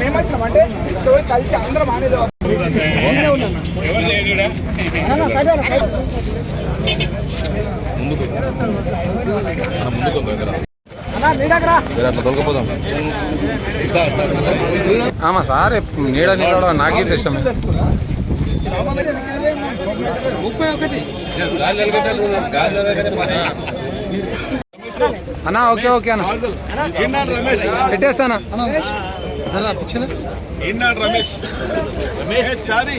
మేమొచ్చినామంటే ఇక్కడ కలిసి అందరం అనేది అట్లా దొరకపోదాం ఆమా సార్ నీడ నీడ నాకే ఇష్టం ముప్పై ఒకటి అన్నా ఓకే ఓకే అన్న. పెట్టేస్తానా? రమేష్ రమేష్ చారి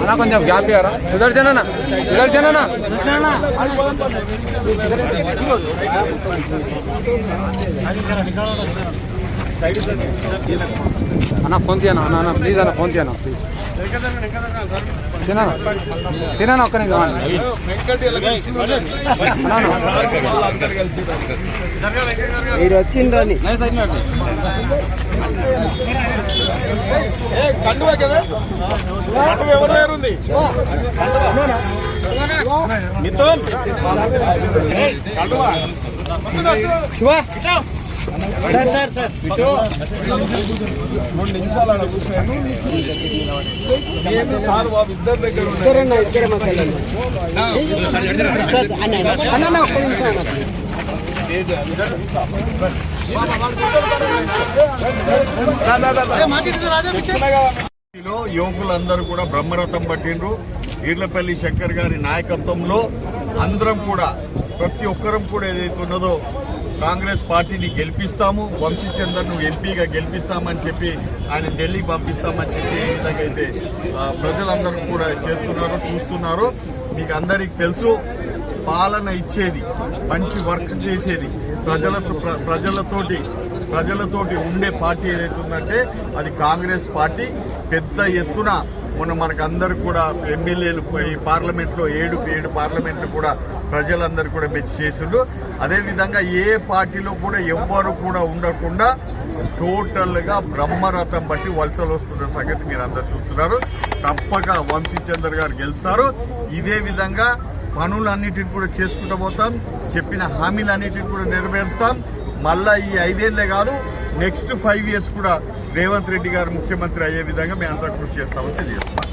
అన్నా కొంచెం గ్యాప్ ఇవ్వరా సుదర్శన్ అన్న సుదర్శన్ అన్న అన్న ఫోన్ తీయనా? అన్న అన్న ప్లీజ్ అన్న ఫోన్ తీయనా ప్లీజ్. తినా తినా ఒక్క నిమిషం. మీరు వచ్చిండ్రని కండువా కదా? కండువ ఎవరి దగ్గర ఉంది? మిథున్. కండువా సార్ రెండు నిమిషాలు సార్ బాబు ఇద్దరు దగ్గర సార్ యువకులందరూ కూడా బ్రహ్మరథం పట్టిండ్రు. ఈర్లపల్లి శంకర్ గారి నాయకత్వంలో అందరం కూడా ప్రతి ఒక్కరం కూడా ఏదైతే ఉన్నదో కాంగ్రెస్ పార్టీని గెలిపిస్తాము వంశీచందర్ను ఎంపీగా గెలిపిస్తామని చెప్పి ఆయన ఢిల్లీకి పంపిస్తామని చెప్పి ఈ విధంగా అయితే ప్రజలందరూ కూడా చేస్తున్నారు చూస్తున్నారు. మీకు అందరికీ తెలుసు పాలన ఇచ్చేది మంచి వర్క్ చేసేది ప్రజలతో ప్ర- ప్రజలతోటి ప్రజలతోటి ఉండే పార్టీ ఏదైతే ఉందంటే అది కాంగ్రెస్ పార్టీ. పెద్ద ఎత్తున మొన్న మనకు కూడా ఎమ్మెల్యేలు ఈ పార్లమెంట్లో ఏడు ఏడు పార్లమెంట్లు కూడా ప్రజలందరూ కూడా మెచ్చి చేసిండ్రు. అదేవిధంగా ఏ పార్టీలో కూడా ఎవ్వరు కూడా ఉండకుండా టోటల్గా బ్రహ్మరథం బట్టి వలసలు వస్తున్న సంగతి మీరు అందరు చూస్తున్నారు. తప్పక వంశీచందర్ గారు గెలుస్తారు. ఇదే విధంగా పనులన్నిటిని కూడా చేసుకుంటూ పోతాం. చెప్పిన హామీలన్నిటిని కూడా నెరవేరుస్తాం. మళ్ళా ఈ ఐదేళ్ళే కాదు నెక్స్ట్ ఫైవ్ ఇయర్స్ కూడా రేవంత్ రెడ్డి గారు ముఖ్యమంత్రి అయ్యే విధంగా మేమంతా అంతా కృషి చేస్తామని తెలియజేస్తున్నాం.